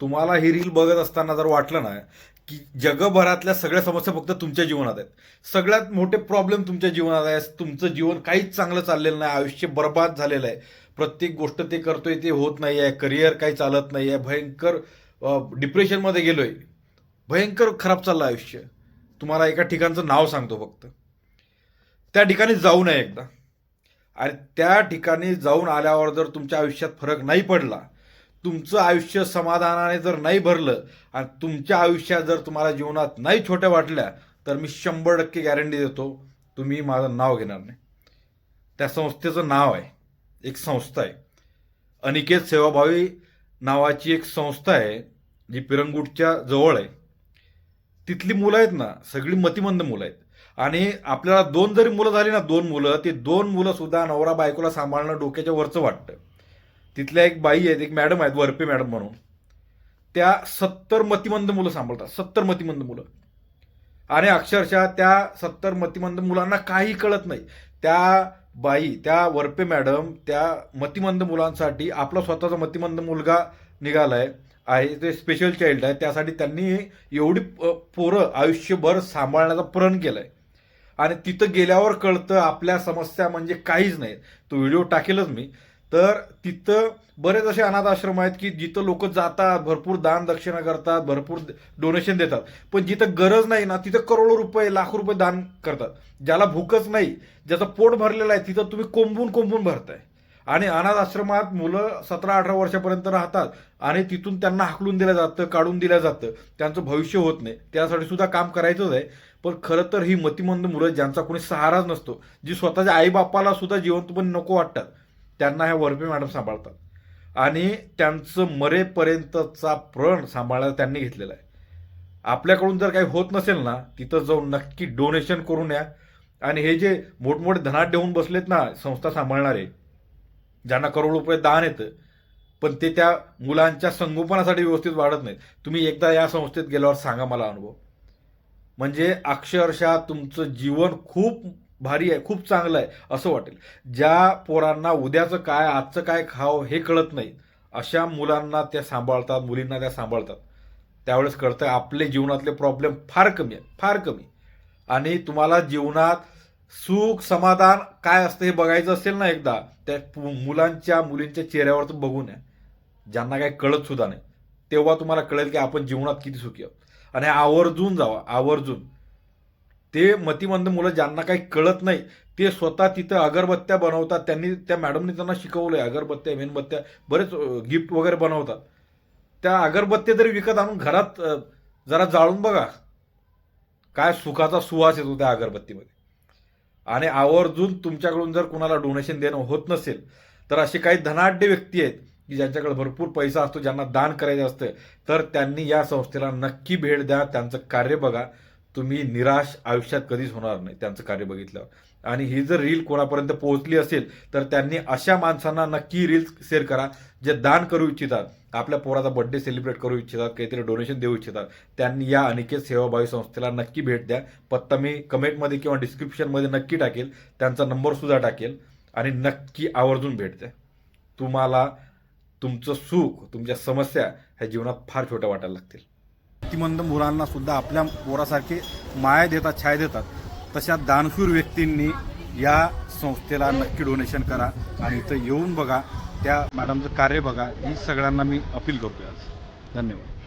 तुम्हाला ही रील बघत असताना जर वाटलं ना की जगभरातल्या सगळ्या समस्या फक्त तुमच्या जीवनात आहेत. सगळ्यात मोठे प्रॉब्लेम तुमच्या जीवनात आहे. तुमचं जीवन काहीच चांगलं चाललेलं नाही. आयुष्य बर्बाद झालेलं आहे. प्रत्येक गोष्ट ते करतोय ते होत नाही आहे करिअर काही चालत नाही आहे भयंकर डिप्रेशनमध्ये गेलोय. भयंकर खराब चाललं आयुष्य. तुम्हाला एका ठिकाणचं नाव सांगतो फक्त. त्या ठिकाणी जाऊ नये एकदा. आणि त्या ठिकाणी जाऊन आल्यावर जर तुमच्या आयुष्यात फरक नाही पडला तुमचं आयुष्य समाधानाने जर नाही भरलं आणि तुमच्या आयुष्यात जर तुम्हाला जीवनात नाही छोट्या वाटल्या तर मी शंभर टक्के गॅरंटी देतो तुम्ही माझं नाव घेणार नाही. त्या संस्थेचं नाव आहे एक संस्था आहे. अनिकेत सेवाभावी नावाची एक संस्था आहे जी पिरंगुटच्या जवळ आहे. तिथली मुलं आहेत ना सगळी मतिमंद मुलं आहेत. आणि आपल्याला दोन जरी मुलं झाली ना दोन मुलं ती दोन मुलंसुद्धा नवरा बायकोला सांभाळणं डोक्याच्या वरचं वाटतं. तिथल्या एक बाई आहेत एक मॅडम आहेत वरपे मॅडम म्हणून. त्या सत्तर मतिमंद मुलं सांभाळतात सत्तर मतिमंद मुलं. आणि अक्षरशः त्या सत्तर मतिमंद मुलांना काही कळत नाही. त्या बाई त्या वरपे मॅडम त्या मतिमंद मुलांसाठी आपला स्वतःचा मतिमंद मुलगा निघालाय आहे ते स्पेशल चाइल्ड आहे त्यासाठी त्यांनी एवढी पोरं आयुष्यभर सांभाळण्याचा प्रण केलाय. आणि तिथं गेल्यावर कळतं आपल्या समस्या म्हणजे काहीच नाही. तो व्हिडिओ टाकेलच मी. तर तिथं बरेच असे अनाथ आश्रम आहेत की जिथं लोक जातात भरपूर दान दक्षिणा करतात भरपूर डोनेशन देतात. पण जिथं गरज नाही ना तिथं करोडो रुपये लाखो रुपये दान करतात. ज्याला भूकच नाही ज्याचं पोट भरलेलं आहे तिथं तुम्ही कोंबून कोंबून भरताय. आणि अनाथ आश्रमात मुलं सतरा अठरा वर्षापर्यंत राहतात आणि तिथून त्यांना हाकलून दिलं जातं काढून दिलं जातं. त्यांचं भविष्य होत नाही. त्यासाठी सुद्धा काम करायचंच आहे. पण खरं तर ही मतिमंद मुलं ज्यांचा कोणी सहाराच नसतो जी स्वतःच्या आईबापाला सुद्धा जिवंतपणे नको वाटतात. त्यांना ह्या वरपे मॅडम सांभाळतात. आणि त्यांचं मरेपर्यंतचा प्रण सांभाळायला त्यांनी घेतलेला आहे. आपल्याकडून जर काही होत नसेल ना तिथं जाऊन नक्की डोनेशन करून या. आणि हे जे मोठमोठे धनाट देऊन बसलेत ना संस्था सांभाळणारे ज्यांना करोड रुपये दान येतं पण ते त्या मुलांच्या संगोपनासाठी व्यवस्थित वाढत नाहीत. तुम्ही एकदा या संस्थेत गेल्यावर सांगा मला अनुभव. म्हणजे अक्षरशः तुमचं जीवन खूप भारी आहे खूप चांगलं आहे असं वाटेल. ज्या पोरांना उद्याचं काय आजचं काय खाव हे कळत नाही अशा मुलांना त्या सांभाळतात मुलींना त्या सांभाळतात. त्यावेळेस कळतं आपले जीवनातले प्रॉब्लेम फार कमी आहेत फार कमी. आणि तुम्हाला जीवनात सुख समाधान काय असतं हे बघायचं असेल ना एकदा त्या मुलांच्या मुलींच्या चेहऱ्यावर तर बघून या. ज्यांना काही कळत सुद्धा नाही. तेव्हा तुम्हाला कळेल की आपण जीवनात किती सुखी आहोत. आणि आवर्जून जावा आवर्जून. ते मतिमंद मुलं ज्यांना काही कळत नाही ते स्वतः तिथं अगरबत्त्या बनवतात. त्यांनी त्या मॅडमनी त्यांना शिकवलं आहे अगरबत्त्या मेणबत्त्या बरेच गिफ्ट वगैरे बनवतात. त्या अगरबत्त्या जरी विकत आणून घरात जरा जाळून बघा. काय सुखाचा सुवास येतो त्या अगरबत्तीमध्ये. आणि आवर्जून तुमच्याकडून जर कुणाला डोनेशन देणं होत नसेल तर असे काही धनाढ्य व्यक्ती आहेत की ज्यांच्याकडे भरपूर पैसा असतो ज्यांना दान करायचं असतं तर त्यांनी या संस्थेला नक्की भेट द्या त्यांचं कार्य बघा. तुम्ही निराश आयुष्यात कधीच होणार नाही त्यांचं कार्य बघितल्यावर आणि ही जर रील कोणापर्यंत पोहोचली असेल तर त्यांनी अशा माणसांना नक्की रील शेअर करा जे दान करू इच्छितात आपल्या पोराचा बर्थडे सेलिब्रेट करू इच्छितात काहीतरी डोनेशन देऊ इच्छितात. त्यांनी या अनिकेत सेवाभावी संस्थेला नक्की भेट द्या. पत्ता मी कमेंटमध्ये किंवा डिस्क्रिप्शनमध्ये नक्की टाकेल. त्यांचा नंबरसुद्धा टाकेल. आणि नक्की आवर्जून भेट द्या. तुम्हाला तुमचं सुख तुमच्या समस्या ह्या जीवनात फार छोट्या वाटायला लागतील. मतिमंद मुलांना सुद्धा आपल्या पोरासारखे माया देतात छाया देतात. तशा दानशूर व्यक्तींनी या संस्थेला नक्की डोनेशन करा आणि इथं येऊन बघा त्या मॅडमचं कार्य बघा. ही सगळ्यांना मी अपील करतोय आज. धन्यवाद.